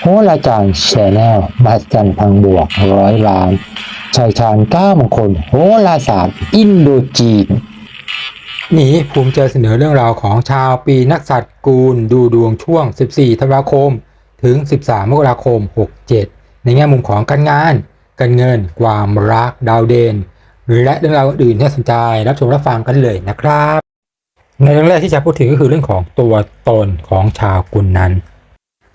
โหราจารย์แชนแนลบัสจันพังบวกร้อยล้านชายชาญเก้ามงคลโหราศาสตร์อินโดจีนนี้ภูมิใจเสนอเรื่องราวของชาวปีนักสัตว์กูลดูดวงช่วง 14 ธันวาคม ถึง 13 มกราคม 67 ในแง่มุมของการงาน การเงิน ความรักดาวเด่นและเรื่องราวอื่นที่สนใจรับชมรับฟังกันเลยนะครับ ในเรื่องแรกที่จะพูดถึงก็คือเรื่องของตัวตนของชาวกุลนั้น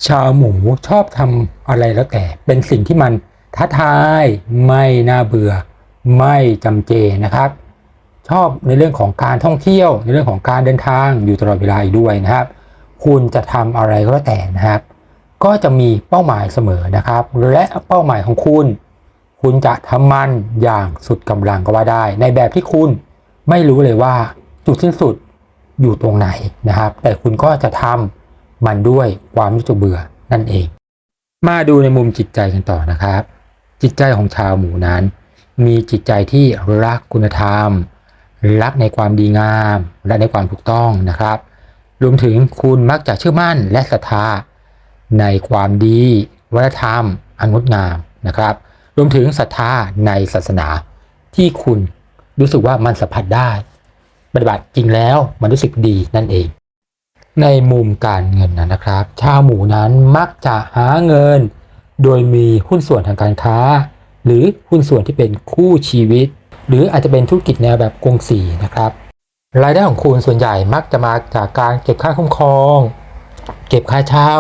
ชาวหมูชอบทำอะไรแล้วแต่ เป็นสิ่งที่มันท้าทายไม่น่าเบื่อ ไม่จำเจนะครับ ชอบในเรื่องของการท่องเที่ยว ในเรื่องของการเดินทางอยู่ตลอดเวลาอีกด้วยนะครับ คุณจะทำอะไรก็แล้วแต่นะครับ ก็จะมีเป้าหมายเสมอนะครับ และเป้าหมายของคุณ คุณจะทำมันอย่างสุดกำลังก็ว่าได้ ในแบบที่คุณไม่รู้เลยว่าจุดสิ้นสุดอยู่ตรงไหนนะครับ แต่คุณก็จะทำ มันด้วยความไม่จุเบื่อนั่นเอง มาดูในมุมจิตใจกันต่อนะครับ จิตใจของชาวหมูนั้น มีจิตใจที่รักคุณธรรม รักในความดีงามและในความถูกต้องนะครับ รวมถึงคุณมักจะเชื่อมั่นและศรัทธาในความดีวัฒนธรรมอันงดงามนะครับ รวมถึงศรัทธาในศาสนา ที่คุณรู้สึกว่ามันสัมผัสได้ปฏิบัติจริงแล้วมันรู้สึกดีนั่นเอง ในมุมการเงินนะครับ ชาวหมูนั้นมักจะหาเงิน โดยมีหุ้นส่วนทางการค้า หรือหุ้นส่วนที่เป็นคู่ชีวิต หรืออาจจะเป็นธุรกิจแนวแบบกงสีนะครับ รายได้ของคุณส่วนใหญ่มักจะมาจากการเก็บค่าคุ้มครอง เก็บค่าเช่า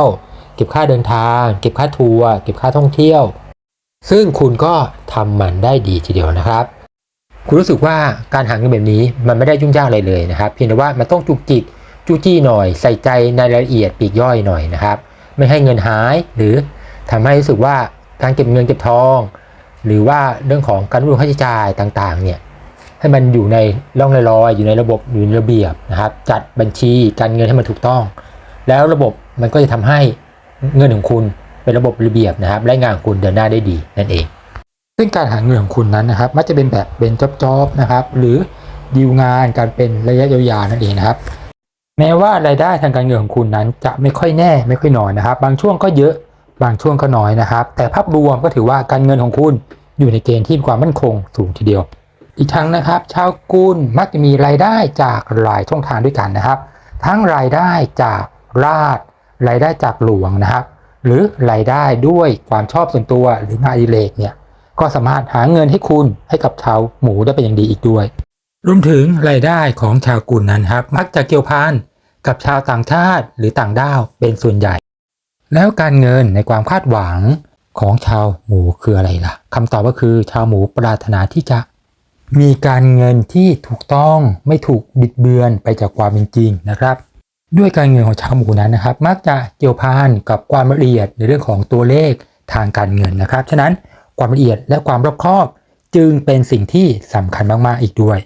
เก็บค่าเดินทาง เก็บค่าทัวร์เก็บค่าท่องเที่ยว ซึ่งคุณก็ทำมันได้ดีทีเดียวนะครับ คุณรู้สึกว่าการหาเงินแบบนี้มันไม่ได้ยุ่งยากอะไรเลยนะครับ เพียงแต่ว่ามันต้องจุกจิก จู้จี้หน่อย ใส่ใจในรายละเอียดปีกย่อยหน่อยนะครับ ไม่ให้เงินหายหรือทำให้รู้สึกว่าการเก็บเงินเก็บทอง หรือว่าเรื่องของการรวมค่าใช้จ่ายต่างๆเนี่ยให้มันอยู่ในร่องรอยๆอยู่ในระบบอยู่ในระเบียบนะครับ จัดบัญชีการเงินให้มันถูกต้อง แล้วระบบมันก็จะทำให้เงินของคุณเป็นระบบระเบียบนะครับและงานของคุณเดินหน้าได้ดีนั่นเอง ซึ่งการหาเงินของคุณนั้นนะครับ มักจะเป็นแบบเป็นจ็อบๆนะครับ หรือดีลงานการเป็นระยะยาวๆนั่นเองนะครับ แม้ว่ารายได้ทางการเงินของคุณนั้น จะไม่ค่อยแน่ไม่ค่อยนอยนะครับ บางช่วงก็เยอะบางช่วงก็น้อยนะครับ แต่ภาพรวมก็ถือว่าการเงินของคุณอยู่ในเกณฑ์ที่มีความมั่นคงสูงทีเดียว อีกทั้งนะครับ ชาวกุลมักจะมีรายได้จากหลายช่องทางด้วยกันนะครับ ทั้งรายได้จากราชรายได้จากหลวงนะครับ หรือรายได้ด้วยความชอบส่วนตัวหรืองานอดิเรกเนี่ยก็สามารถหาเงินให้คุณให้กับชาวหมูได้เป็นอย่างดีอีกด้วย รวมถึงรายได้ของชาวกุลนั้นครับ มักจะเกี่ยวพัน กับชาวต่างชาติหรือต่างด้าวเป็นส่วนใหญ่ แล้วการเงินในความคาดหวังของชาวหมูคืออะไรล่ะคำตอบก็คือชาวหมูปรารถนาที่จะ มีการเงินที่ถูกต้องไม่ถูกบิดเบือนไปจากความเป็นจริงนะครับ ด้วยการเงินของชาวหมูนั้นนะครับ มักจะเกี่ยวพันกับความละเอียดในเรื่องของตัวเลขทางการเงินนะครับฉะนั้นความละเอียดและความรอบคอบจึงเป็นสิ่งที่สำคัญมากๆอีกด้วย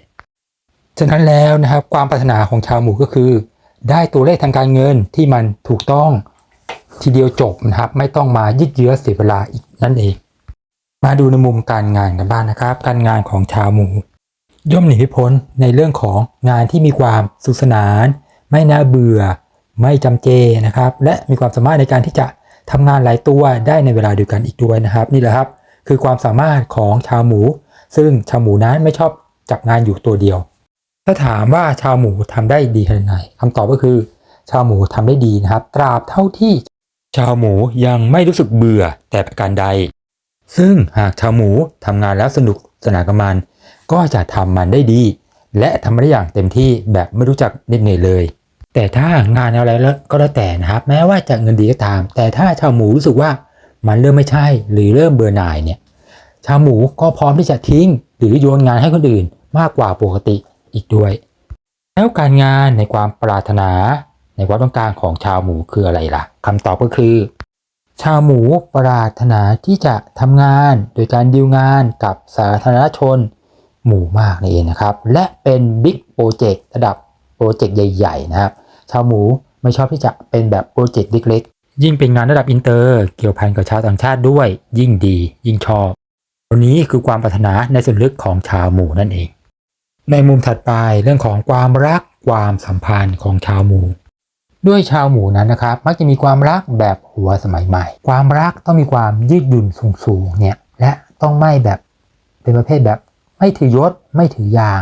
ฉะนั้นแล้วนะครับความปรารถนาของชาวหมูก็คือ ได้ตัวเลขทางการเงินที่มันถูกต้องทีเดียวจบนะครับ ไม่ต้องมายืดเยื้อเสียเวลาอีกนั่นเอง มาดูในมุมการงานกันบ้างนะครับ การงานของชาวหมูย่อมหนีไม่พ้นในเรื่องของงานที่มีความสุขสนาน ไม่น่าเบื่อ ไม่จำเจนะครับ และมีความสามารถในการที่จะทำงานหลายตัวได้ในเวลาเดียวกันอีกด้วยนะครับ นี่แหละครับคือความสามารถของชาวหมู ซึ่งชาวหมูนั้นไม่ชอบจับงานอยู่ตัวเดียว ถ้าถามว่าชาวหมูทำได้ดีขนาดไหนคำตอบก็คือ ชาวหมูทำได้ดีนะครับ ตราบเท่าที่ ชาวหมูยังไม่รู้สึกเบื่อแต่ประการใด ซึ่งหากชาวหมูทำงานแล้วสนุกสนานกับมัน ก็จะทำมันได้ดี และทำได้อย่างเต็มที่แบบไม่รู้จักเหน็ดเหนื่อยเลย แต่ถ้างานอะไรแล้วก็แล้วแต่นะครับ แม้ว่าจะเงินดีก็ตาม แต่ถ้าชาวหมูรู้สึกว่ามันเริ่มไม่ใช่ หรือเริ่มเบื่อหน่ายเนี่ยชาวหมูก็พร้อมที่จะทิ้ง หรือโยนงานให้คนอื่นมากกว่าปกติ อีกด้วย แล้วการงานในความปรารถนาในความต้องการของชาวหมูคืออะไรล่ะคำตอบก็คือ ชาวหมูปรารถนาที่จะทำงานโดยการดีลงานกับสาธารณชน หมู่มากนี่เองนะครับ และเป็นบิ๊กโปรเจกต์ระดับโปรเจกต์ใหญ่ ๆ นะครับ ชาวหมูไม่ชอบที่จะเป็นแบบโปรเจกต์เล็กๆ ยิ่งเป็นงานระดับอินเตอร์ เกี่ยวพันกับชาวต่างชาติด้วย ยิ่งดี ยิ่งชอบตัวนี้คือความปรารถนาในส่วนลึกของชาวหมูนั่นเอง ในมุมถัดไปเรื่องของความรักความสัมพันธ์ของชาวหมูด้วยชาวหมูนั้นนะครับ มักจะมีความรักแบบหัวสมัยใหม่ ความรักต้องมีความยืดหยุ่นสูงๆเนี่ยและต้องไม่แบบเป็นประเภทแบบไม่ถือยศไม่ถือยาง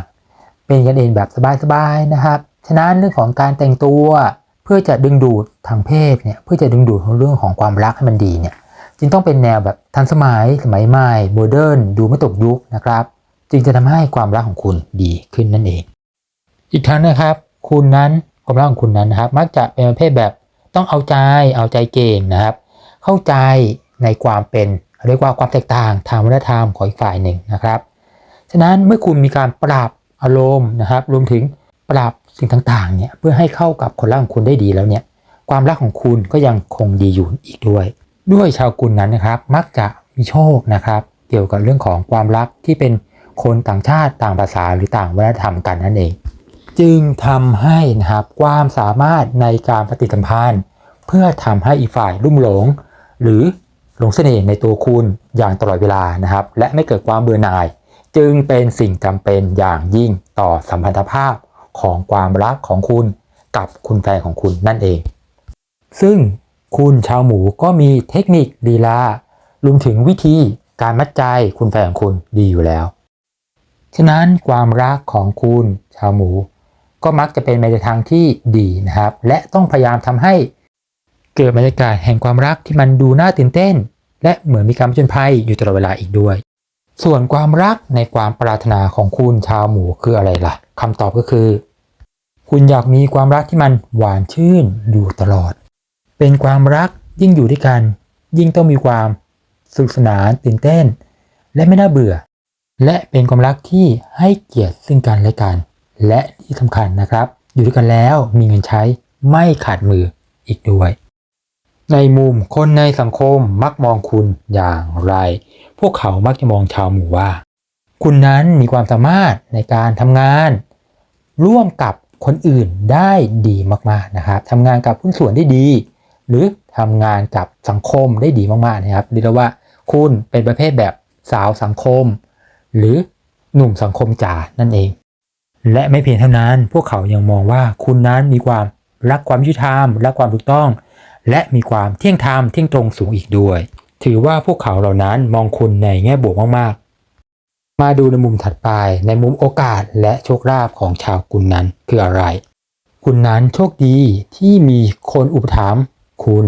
เป็นกันเองแบบสบายๆนะครับ ฉะนั้นเรื่องของการแต่งตัวเพื่อจะดึงดูดทางเพศเนี่ยเพื่อจะดึงดูดเรื่องของความรักให้มันดีเนี่ยจึงต้องเป็นแนวแบบทันสมัยสมัยใหม่โมเดิร์นดูไม่ตกยุคนะครับ จึงจะทำให้ความรักของคุณดีขึ้นนั่นเอง อีกทั้งนะครับ คุณนั้นความรักของคุณนั้นนะครับ มักจะเป็นประเภทแบบต้องเอาใจเอาใจเก่งนะครับ เข้าใจในความเป็นเรียกว่าความแตกต่างทางวัฒนธรรมของอีกฝ่ายหนึ่งนะครับ ฉะนั้นเมื่อคุณมีการปรับอารมณ์นะครับ รวมถึงปรับสิ่งต่างๆเนี่ยเพื่อให้เข้ากับคนรักของคุณได้ดีแล้วเนี่ยความรักของคุณก็ยังคงดีอยู่อีกด้วย ด้วยชาวกุลนั้นนะครับ มักจะมีโชคนะครับ เกี่ยวกับเรื่องของความรักที่เป็น คนต่างชาติต่างภาษาหรือต่างวัฒนธรรมกันนั่นเอง จึงทำให้นะครับความสามารถในการปฏิสัมพันธ์ เพื่อทำให้อีกฝ่ายรุ่มหลง หรือหลงเสน่ห์ในตัวคุณอย่างตลอดเวลานะครับ และไม่เกิดความเบื่อหน่าย จึงเป็นสิ่งจำเป็นอย่างยิ่งต่อสัมพันธภาพของความรักของคุณกับคุณแฟนของคุณนั่นเอง ซึ่งคุณชาวหมูก็มีเทคนิคลีลารวมถึงวิธีการมัดใจคุณแฟนของคุณดีอยู่แล้ว ฉะนั้นความรักของคุณชาวหมู ก็มักจะเป็นไปในทางที่ดีนะครับ และต้องพยายามทำให้เกิดบรรยากาศแห่งความรักที่มันดูน่าตื่นเต้น และเหมือนมีการผจญภัยอยู่ตลอดเวลาอีกด้วย ส่วนความรักในความปรารถนาของคุณชาวหมูคืออะไรล่ะคำตอบก็คือ คุณอยากมีความรักที่มันหวานชื่นอยู่ตลอด เป็นความรักยิ่งอยู่ด้วยกัน ยิ่งต้องมีความสนุกสนานตื่นเต้น และไม่น่าเบื่อ และเป็นความรักที่ให้เกียรติซึ่งกันและกัน และที่สำคัญนะครับ อยู่ด้วยกันแล้วมีเงินใช้ไม่ขาดมืออีกด้วย ในมุมคนในสังคมมักมองคุณอย่างไร พวกเขามักจะมองชาวหมู่ว่า คุณนั้นมีความสามารถในการทำงาน ร่วมกับคนอื่นได้ดีมากๆนะครับทำงานกับหุ้นส่วนได้ดี หรือทำงานกับสังคมได้ดีมากๆนะครับเรียกว่าคุณเป็นประเภทแบบสาวสังคม หรือหนุ่มสังคมจ๋านั่นเอง และไม่เพียงเท่านั้น พวกเขายังมองว่าคุณนั้นมีความรักความยุติธรรมรักความถูกต้อง และมีความเที่ยงธรรมเที่ยงตรงสูงอีกด้วย ถือว่าพวกเขาเหล่านั้นมองคุณในแง่บวกมากๆ มาดูในมุมถัดไปในมุมโอกาสและโชคลาภของชาวกุลนั้นคืออะไร คุณนั้นโชคดีที่มีคนอุปถัมภ์คุณ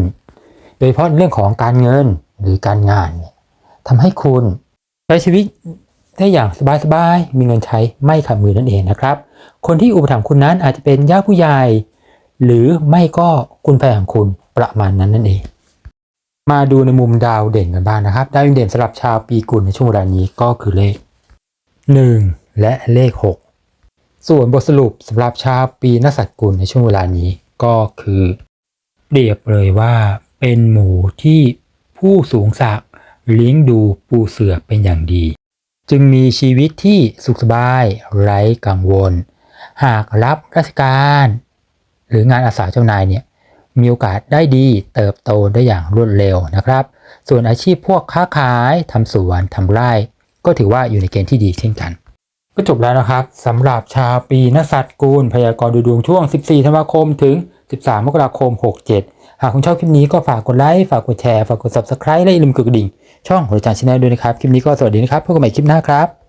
โดยเฉพาะเรื่องของการเงินหรือการงานทำให้คุณใช้ชีวิต ได้อย่างสบายๆ มีเงินใช้ไม่ขาดมือนั่นเองนะครับ คนที่อุปถัมภ์คุณนั้นอาจจะเป็นญาติผู้ใหญ่ หรือไม่ก็คุณแฟนของคุณประมาณนั้นนั่นเอง มาดูในมุมดาวเด่นกันบ้างนะครับ ดาวเด่นสำหรับชาวปีกุลในช่วงเวลานี้ก็คือเลข 1 และเลข 6 ส่วนบทสรุปสำหรับชาวปีนักษัตรกุลในช่วงเวลานี้ก็คือเปรียบเลยว่าเป็นหมูที่ผู้สูงศักดิ์เลี้ยงดูปูเสือเป็นอย่างดี จึงมีชีวิตที่สุขสบายไร้กังวล หากรับราชการ หรืองานอาสาเจ้านายเนี่ยมีโอกาสได้ดีเติบโตได้อย่างรวดเร็วนะครับ ส่วนอาชีพพวกค้าขายทำสวนทำไร่ ก็ถือว่าอยู่ในเกณฑ์ที่ดีเช่นกัน ก็จบแล้วนะครับสำหรับชาวปีนักษัตรกูลพยากรณ์ดูดวงช่วง 14 ธันวาคมถึง 13 มกราคม 67 หากคุณชอบคลิปนี้ก็ฝากกดไลค์ฝากกดแชร์ฝากกด subscribe และอย่าลืมกดกระดิ่งช่องหัวใจชาแนลด้วยนะครับ คลิปนี้ก็สวัสดีนะครับพบกันใหม่คลิปหน้าครับ